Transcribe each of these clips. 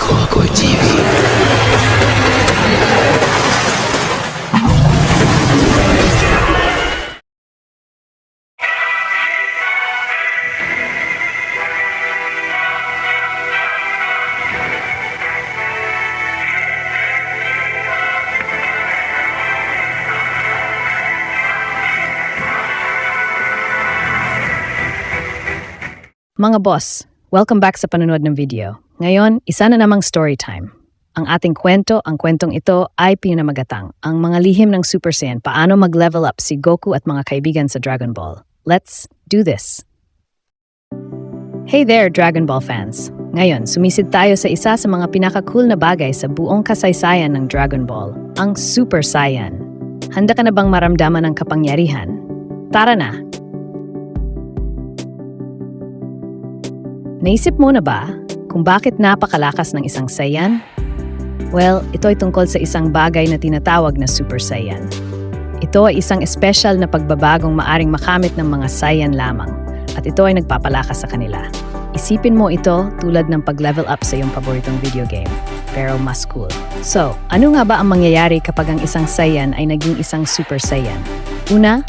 Kolokoy TV. Mga boss, welcome back sa panonood ng video. Ngayon, isa na namang story time. Ang ating kwento, ang kwentong ito ay pinamagatang, ang mga lihim ng Super Saiyan, paano mag-level up si Goku at mga kaibigan sa Dragon Ball. Let's do this! Hey there, Dragon Ball fans! Ngayon, sumisid tayo sa isa sa mga pinaka-cool na bagay sa buong kasaysayan ng Dragon Ball, ang Super Saiyan. Handa ka na bang maramdaman ang kapangyarihan? Tara na! Naisip mo na ba kung bakit napakalakas ng isang Saiyan? Well, ito ay tungkol sa isang bagay na tinatawag na Super Saiyan. Ito ay isang espesyal na pagbabagong maaring makamit ng mga Saiyan lamang at ito ay nagpapalakas sa kanila. Isipin mo ito tulad ng pag-level up sa iyong paboritong video game, pero mas cool. So, ano nga ba ang mangyayari kapag ang isang Saiyan ay naging isang Super Saiyan? Una,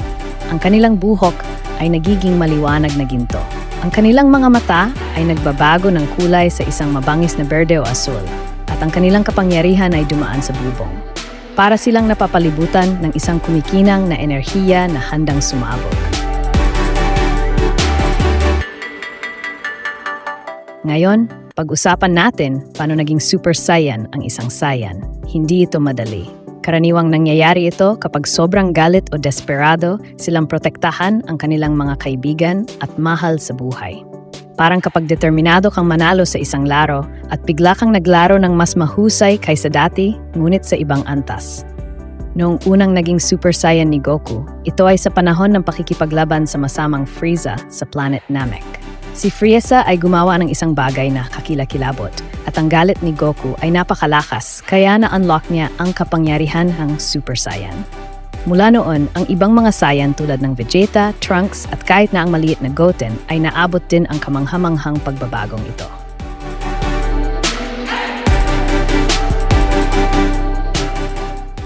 ang kanilang buhok ay nagiging maliwanag na ginto. Ang kanilang mga mata ay nagbabago ng kulay sa isang mabangis na berde o asul at ang kanilang kapangyarihan ay dumaan sa bubong. Para silang napapalibutan ng isang kumikinang na enerhiya na handang sumabog. Ngayon, pag-usapan natin paano naging super saiyan ang isang saiyan. Hindi ito madali. Karaniwang nangyayari ito kapag sobrang galit o desperado, silang protektahan ang kanilang mga kaibigan at mahal sa buhay. Parang kapag determinado kang manalo sa isang laro at bigla kang naglaro ng mas mahusay kaysa dati, ngunit sa ibang antas. Noong unang naging Super Saiyan ni Goku, ito ay sa panahon ng pakikipaglaban sa masamang Frieza sa planet Namek. Si Frieza ay gumawa ng isang bagay na kakilakilabot at ang galit ni Goku ay napakalakas kaya na-unlock niya ang kapangyarihan ng Super Saiyan. Mula noon, ang ibang mga Saiyan tulad ng Vegeta, Trunks at kahit na ang maliit na Goten ay naabot din ang kamanghamanghang pagbabagong ito.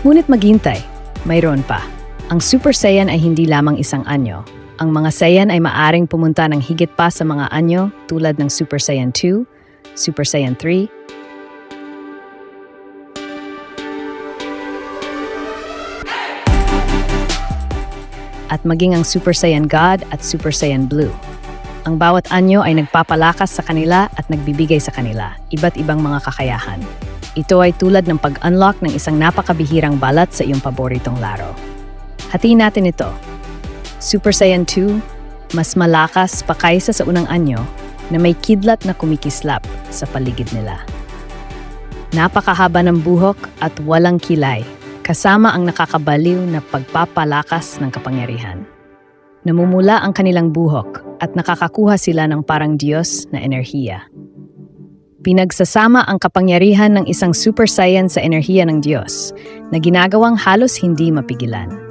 Ngunit maghintay, mayroon pa. Ang Super Saiyan ay hindi lamang isang anyo. Ang mga Saiyan ay maaring pumunta ng higit pa sa mga anyo tulad ng Super Saiyan 2, Super Saiyan 3, at maging ang Super Saiyan God at Super Saiyan Blue. Ang bawat anyo ay nagpapalakas sa kanila at nagbibigay sa kanila iba't ibang mga kakayahan. Ito ay tulad ng pag-unlock ng isang napakabihirang balat sa iyong paboritong laro. Hatiin natin ito. Super Saiyan 2, mas malakas pa kaysa sa unang anyo na may kidlat na kumikislap sa paligid nila. Napakahaba ng buhok at walang kilay, kasama ang nakakabaliw na pagpapalakas ng kapangyarihan. Namumula ang kanilang buhok at nakakakuha sila ng parang Diyos na enerhiya. Pinagsasama ang kapangyarihan ng isang Super Saiyan sa enerhiya ng Diyos na ginagawang halos hindi mapigilan.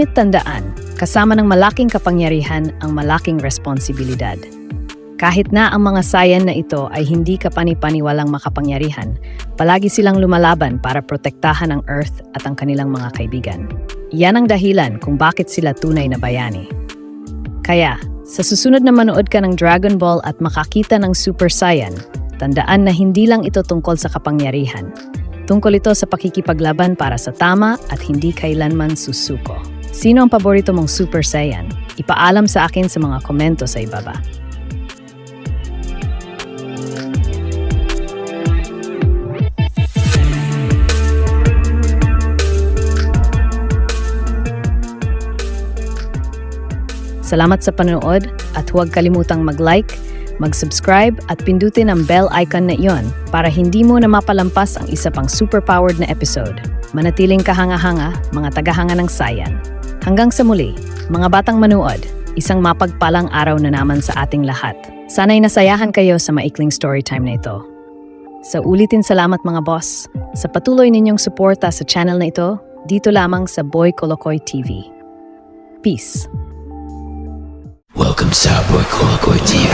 Ngunit tandaan, kasama ng malaking kapangyarihan ang malaking responsibilidad. Kahit na ang mga sayan na ito ay hindi kapani-paniwalang makapangyarihan, palagi silang lumalaban para protektahan ang Earth at ang kanilang mga kaibigan. Yan ang dahilan kung bakit sila tunay na bayani. Kaya, sa susunod na manood ka ng Dragon Ball at makakita ng Super Saiyan, tandaan na hindi lang ito tungkol sa kapangyarihan. Tungkol ito sa pakikipaglaban para sa tama at hindi kailanman susuko. Sino ang paborito mong Super Saiyan? Ipaalam sa akin sa mga komento sa ibaba. Salamat sa panonood at huwag kalimutang mag-like, mag-subscribe at pindutin ang bell icon na iyon para hindi mo na mapalampas ang isa pang super-powered na episode. Manatiling kahanga-hanga, mga tagahanga ng sayan. Hanggang sa muli, mga batang manuod, isang mapagpalang araw na naman sa ating lahat. Sana'y nasayahan kayo sa maikling storytime na ito. Sa ulitin salamat mga boss. Sa patuloy ninyong suporta sa channel na ito, dito lamang sa Boy Kolokoy TV. Peace. Welcome sa Boy Kolokoy TV.